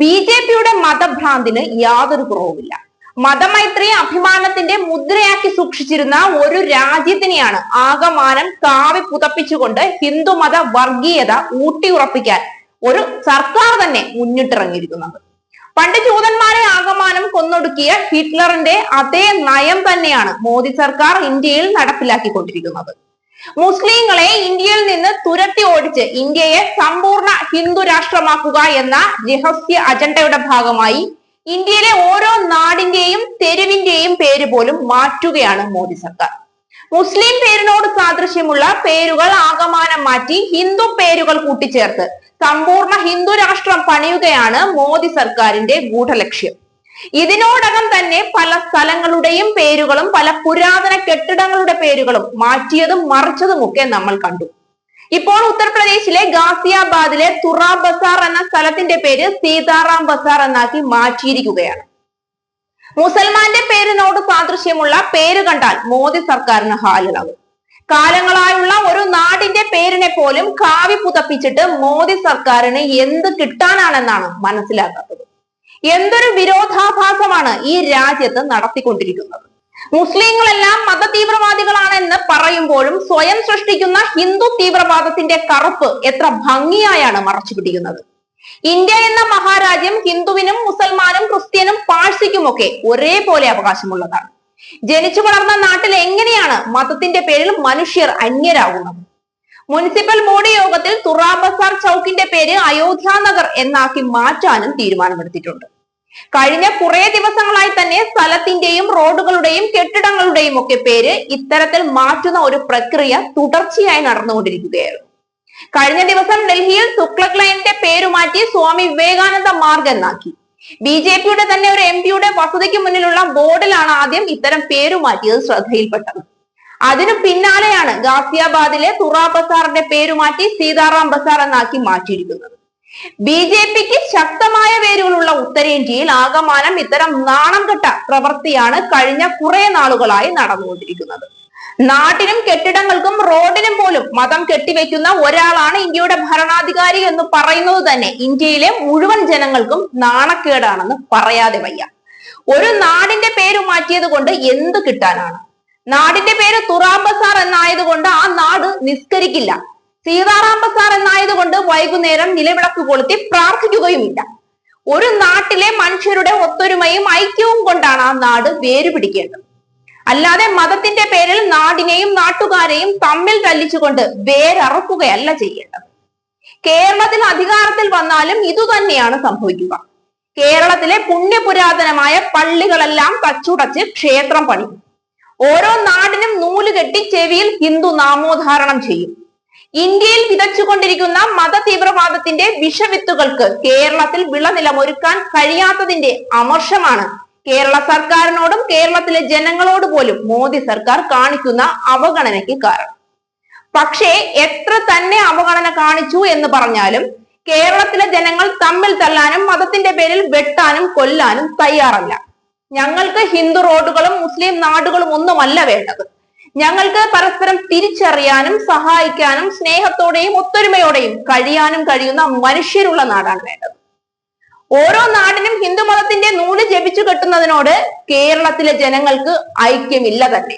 B J പിയുടെ മതഭ്രാന്തിന് യാതൊരു കുറവുമില്ല. മതമൈത്രി അഭിമാനത്തിന്റെ മുദ്രയാക്കി സൂക്ഷിച്ചിരുന്ന ഒരു രാജ്യത്തിനെയാണ് ആകമാനം കാവി പുതപ്പിച്ചുകൊണ്ട് ഹിന്ദുമത വർഗീയത ഊട്ടിയുറപ്പിക്കാൻ ഒരു സർക്കാർ തന്നെ മുന്നിട്ടിറങ്ങിയിരിക്കുന്നത്. പണ്ട് ജൂതന്മാരെ ആകമാനം കൊന്നൊടുക്കിയ ഹിറ്റ്ലറിന്റെ അതേ നയം തന്നെയാണ് മോദി സർക്കാർ ഇന്ത്യയിൽ നടപ്പിലാക്കിക്കൊണ്ടിരിക്കുന്നത്. മുസ്ലിങ്ങളെ ഇന്ത്യയിൽ നിന്ന് തുരത്തി ഓടിച്ച് ഇന്ത്യയെ സമ്പൂർണ ഹിന്ദു രാഷ്ട്രമാക്കുക എന്ന രഹസ്യ അജണ്ടയുടെ ഭാഗമായി ഇന്ത്യയിലെ ഓരോ നാടിന്റെയും തെരുവിന്റെയും പേര് പോലും മാറ്റുകയാണ് മോദി സർക്കാർ. മുസ്ലിം പേരിനോട് സാദൃശ്യമുള്ള പേരുകൾ ആകമാനം മാറ്റി ഹിന്ദു പേരുകൾ കൂട്ടിച്ചേർത്ത് സമ്പൂർണ ഹിന്ദു രാഷ്ട്രം പണിയുകയാണ് മോദി സർക്കാരിന്റെ ഗൂഢലക്ഷ്യം. ഇതിനോടകം തന്നെ പല സ്ഥലങ്ങളുടെയും പേരുകളും പല പുരാതന കെട്ടിടങ്ങളുടെ പേരുകളും മാറ്റിയതും മറിച്ചതും ഒക്കെ നമ്മൾ കണ്ടു. ഇപ്പോൾ ഉത്തർപ്രദേശിലെ ഗാസിയാബാദിലെ തുറാ ബസാർ എന്ന സ്ഥലത്തിന്റെ പേര് സീതാറാം ബസാർ എന്നാക്കി മാറ്റിയിരിക്കുകയാണ്. മുസൽമാന്റെ പേരിനോട് സാദൃശ്യമുള്ള പേര് കണ്ടാൽ മോദി സർക്കാരിന് ഹാലിളകും കാലങ്ങളായുള്ള ഒരു നാടിന്റെ പേരിനെ പോലും കാവി പുതപ്പിച്ചിട്ട് മോദി സർക്കാരിന് എന്ത് കിട്ടാനാണെന്നാണ് മനസ്സിലാക്കാത്തത് എന്തൊരു വിരോധാഭാസമാണ് ഈ രാജ്യത്ത് നടത്തിക്കൊണ്ടിരിക്കുന്നത്? മുസ്ലിങ്ങളെല്ലാം മത തീവ്രവാദികളാണെന്ന് പറയുമ്പോഴും സ്വയം സൃഷ്ടിക്കുന്ന ഹിന്ദു തീവ്രവാദത്തിന്റെ കറുപ്പ് എത്ര ഭംഗിയായാണ് മറച്ചു പിടിക്കുന്നത് ഇന്ത്യ എന്ന മഹാരാജ്യം ഹിന്ദുവിനും മുസൽമാനും ക്രിസ്ത്യനും പാഴ്സിക്കുമൊക്കെ ഒരേപോലെ അവകാശമുള്ളതാണ്. ജനിച്ചു വളർന്ന നാട്ടിൽ എങ്ങനെയാണ് മതത്തിന്റെ പേരിൽ മനുഷ്യർ അന്യരാകുന്നത്? മുനിസിപ്പൽ ബോർഡ് യോഗത്തിൽ തുറാബസാർ ചൌക്കിന്റെ പേര് അയോധ്യാനഗർ എന്നാക്കി മാറ്റാനും തീരുമാനമെടുത്തിട്ടുണ്ട്. കഴിഞ്ഞ കുറെ ദിവസങ്ങളായി തന്നെ സ്ഥലത്തിന്റെയും റോഡുകളുടെയും കെട്ടിടങ്ങളുടെയും ഒക്കെ പേര് ഇത്തരത്തിൽ മാറ്റുന്ന ഒരു പ്രക്രിയ തുടർച്ചയായി നടന്നുകൊണ്ടിരിക്കുകയായിരുന്നു. കഴിഞ്ഞ ദിവസം ഡൽഹിയിൽ തുക്ലക് ലൈനിന്റെ പേര് മാറ്റി സ്വാമി വിവേകാനന്ദ മാർഗ് എന്നാക്കി. ബി ജെ പിയുടെ തന്നെ ഒരു എം പിയുടെ വസതിക്ക് മുന്നിലുള്ള ബോർഡിലാണ് ആദ്യം ഇത്തരം പേരുമാറ്റിയത് ശ്രദ്ധയിൽപ്പെട്ടത്. അതിനു പിന്നാലെയാണ് ഗാസിയാബാദിലെ തുറ ബസാറിന്റെ പേര് മാറ്റി സീതാറാം ബസാർ എന്നാക്കി മാറ്റിയിരിക്കുന്നത്. ബി ജെ പിക്ക് ശക്തമായ വേരുകളുള്ള ഉത്തരേന്ത്യയിൽ ആകമാനം ഇത്തരം നാണം കെട്ട പ്രവൃത്തിയാണ് കഴിഞ്ഞ കുറെ നാളുകളായി നടന്നുകൊണ്ടിരിക്കുന്നത്. നാട്ടിനും കെട്ടിടങ്ങൾക്കും റോഡിനും പോലും മതം കെട്ടിവെക്കുന്ന ഒരാളാണ് ഇന്ത്യയുടെ ഭരണാധികാരി എന്ന് പറയുന്നത് തന്നെ ഇന്ത്യയിലെ മുഴുവൻ ജനങ്ങൾക്കും നാണക്കേടാണെന്ന് പറയാതെ വയ്യ. ഒരു നാടിന്റെ പേര് മാറ്റിയത് കൊണ്ട് എന്ത് കിട്ടാനാണ്? നാടിന്റെ പേര് തുറാം ബസാർ എന്നായതുകൊണ്ട് ആ നാട് നിസ്കരിക്കില്ല. സീതാറാം ബസാർ എന്നായതുകൊണ്ട് വൈകുന്നേരം നിലവിളക്ക് കൊളുത്തി പ്രാർത്ഥിക്കുകയുമില്ല. ഒരു നാട്ടിലെ മനുഷ്യരുടെ ഒത്തൊരുമയും ഐക്യവും കൊണ്ടാണ് ആ നാട് വേര് പിടിക്കേണ്ടത്. അല്ലാതെ മതത്തിന്റെ പേരിൽ നാടിനെയും നാട്ടുകാരെയും തമ്മിൽ തല്ലിച്ചുകൊണ്ട് വേരറക്കുകയല്ല ചെയ്യേണ്ടത്. കേരളത്തിൽ അധികാരത്തിൽ വന്നാലും ഇതുതന്നെയാണ് സംഭവിക്കുക. കേരളത്തിലെ പുണ്യപുരാതനമായ പള്ളികളെല്ലാം തച്ചുടച്ച് ക്ഷേത്രം പണിയും. ഓരോ നാടിനും നൂൽ കെട്ടി ചെവിയിൽ ഹിന്ദു നാമോദ്ധാരണം ചെയ്യും. ഇന്ത്യയിൽ വിതച്ചുകൊണ്ടിരിക്കുന്ന മത തീവ്രവാദത്തിന്റെ വിഷവിത്തുകൾക്ക് കേരളത്തിൽ വിളനിലമൊരുക്കാൻ കഴിയാത്തതിന്റെ അമർഷമാണ്. കേരള സർക്കാരിനോടും കേരളത്തിലെ ജനങ്ങളോട് പോലും മോദി സർക്കാർ കാണിക്കുന്ന അവഗണനയ്ക്ക് കാരണം. പക്ഷേ എത്ര തന്നെ അവഗണന കാണിച്ചു എന്ന് പറഞ്ഞാലും കേരളത്തിലെ ജനങ്ങൾ തമ്മിൽ തല്ലാനും മതത്തിന്റെ പേരിൽ വെട്ടാനും കൊല്ലാനും തയ്യാറല്ല. ഞങ്ങൾക്ക് ഹിന്ദു റോഡുകളും മുസ്ലിം നാടുകളും ഒന്നുമല്ല വേണ്ടത്. ഞങ്ങൾക്ക് പരസ്പരം തിരിച്ചറിയാനും സഹായിക്കാനും സ്നേഹത്തോടെയും ഒത്തൊരുമയോടെയും കഴിയാനും കഴിയുന്ന മനുഷ്യരുള്ള നാടാണ് വേണ്ടത്. ഓരോ നാടിനും ഹിന്ദു മതത്തിന്റെ നൂൽ ജപിച്ചു കെട്ടുന്നതിനോട് കേരളത്തിലെ ജനങ്ങൾക്ക് ഐക്യമില്ല തന്നെ.